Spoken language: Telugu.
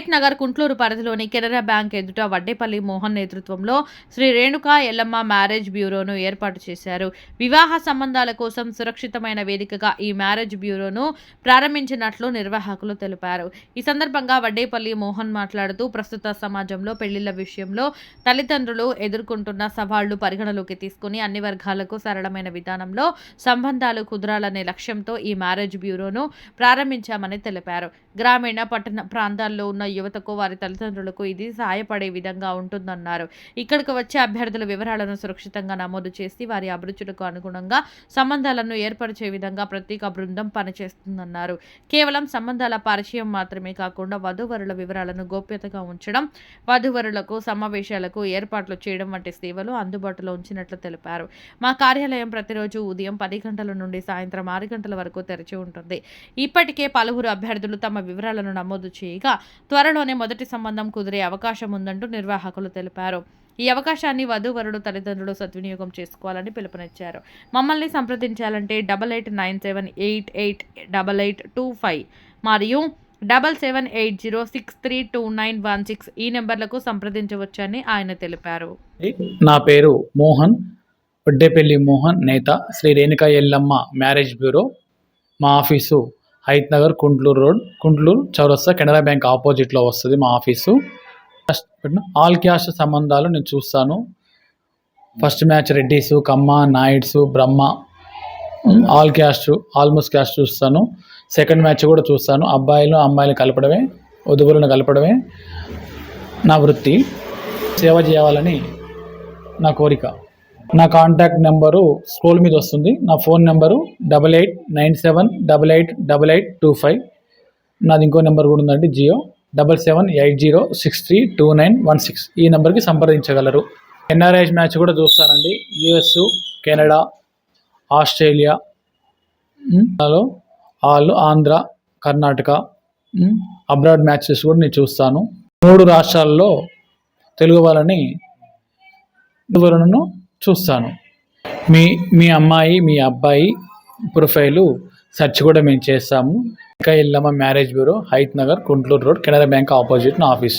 హయత్ నగర్ కుంట్లూరు పరిధిలోని కెనరా బ్యాంక్ ఎదుట వడ్డేపల్లి మోహన్ నేతృత్వంలో శ్రీ రేణుకా ఎల్లమ్మ మ్యారేజ్ బ్యూరోను ఏర్పాటు చేశారు. వివాహ సంబంధాల కోసం సురక్షితమైన వేదికగా ఈ మ్యారేజ్ బ్యూరోను ప్రారంభించినట్లు నిర్వాహకులు తెలిపారు. ఈ సందర్భంగా వడ్డేపల్లి మోహన్ మాట్లాడుతూ ప్రస్తుత సమాజంలో పెళ్ళిళ్ళ విషయంలో తల్లిదండ్రులు ఎదుర్కొంటున్న సవాళ్ళు పరిగణలోకి తీసుకుని అన్ని వర్గాలకు సరళమైన విధానంలో సంబంధాలు కుదరాలనే లక్ష్యంతో ఈ మ్యారేజ్ బ్యూరోను ప్రారంభించామని తెలిపారు. గ్రామీణ పట్టణ ప్రాంతాల్లో ఉన్న యువతకు వారి తల్లిదండ్రులకు ఇది సహాయపడే విధంగా ఉంటుందన్నారు. ఇక్కడికి వచ్చే అభ్యర్థుల వివరాలను సురక్షితంగా నమోదు చేసి వారి అభిరుచులకు అనుగుణంగా సంబంధాలను ఏర్పరిచే విధంగా ప్రత్యేక బృందం పనిచేస్తుందన్నారు. కేవలం సంబంధాల పరిచయం మాత్రమే కాకుండా వధూవరుల వివరాలను గోప్యతగా ఉంచడం వధూవరులకు సమావేశాలకు ఏర్పాట్లు చేయడం వంటి సేవలు అందుబాటులో ఉంచినట్లు తెలిపారు. మా కార్యాలయం ప్రతిరోజు ఉదయం పది గంటల నుండి సాయంత్రం ఆరు గంటల వరకు తెరిచి ఉంటుంది. ఇప్పటికే పలువురు అభ్యర్థులు తమ వివరాలను నమోదు చేయగా త్వరలోనే మొదటి సంబంధం కుదిరే అవకాశం ఉందంటూ నిర్వాహకులు తెలిపారు. ఈ అవకాశాన్ని వధూవరుడు తల్లిదండ్రులు సద్వినియోగం చేసుకోవాలని పిలుపునిచ్చారు. మమ్మల్ని సంప్రదించాలంటే double eight nine seven eight eight double eight two five మరియు double seven eight zero six three two nine one six ఈ నెంబర్లకు సంప్రదించవచ్చని ఆయన తెలిపారు. నా పేరు మోహన్ ఒడ్డేపల్లి మోహన్ నేత శ్రీ రేణుకా ఎల్లమ్మ మ్యారేజ్ బ్యూరో. మా office Hayathnagar Kuntloor road. Kuntloor చౌరస్తా కెనరా బ్యాంక్ ఆపోజిట్లో వస్తుంది మా ఆఫీసు. ఫస్ట్ ఆల్ క్యాస్ట్ సంబంధాలు నేను చూస్తాను. ఫస్ట్ మ్యాచ్ రెడ్డిస్ కమ్మ నాయుడ్స్ బ్రహ్మ. Um, all caste almost caste చూస్తాను. సెకండ్ మ్యాచ్ కూడా చూస్తాను. అబ్బాయిలు అమ్మాయిలు కలపడమే వధువులను కలపడమే నా వృత్తి. సేవ చేయాలని నా కోరిక. నా కాంటాక్ట్ నెంబరు స్క్రోల్ మీద వస్తుంది. నా phone number double eight nine seven double eight double eight two five నాది ఇంకో నెంబర్ కూడా ఉందండి Jio. Double seven eight zero six three two nine one six ఈ నెంబర్కి సంప్రదించగలరు. ఎన్ఆర్ఐస్ మ్యాచ్ కూడా చూస్తానండి. యుఎస్ కెనడా ఆస్ట్రేలియా హలో వాళ్ళు ఆంధ్ర కర్ణాటక అబ్రాడ్ మ్యాచెస్ కూడా నేను చూస్తాను. మూడు రాష్ట్రాల్లో తెలుగు వాళ్ళని వివరణను చూస్తాను. మీ మీ అమ్మాయి మీ అబ్బాయి ప్రొఫైలు సెర్చ్ కూడా మేము చేస్తాము. ఇంకా Yellamma marriage bureau Hayathnagar Guntur road Canara bank opposite నా ఆఫీస్.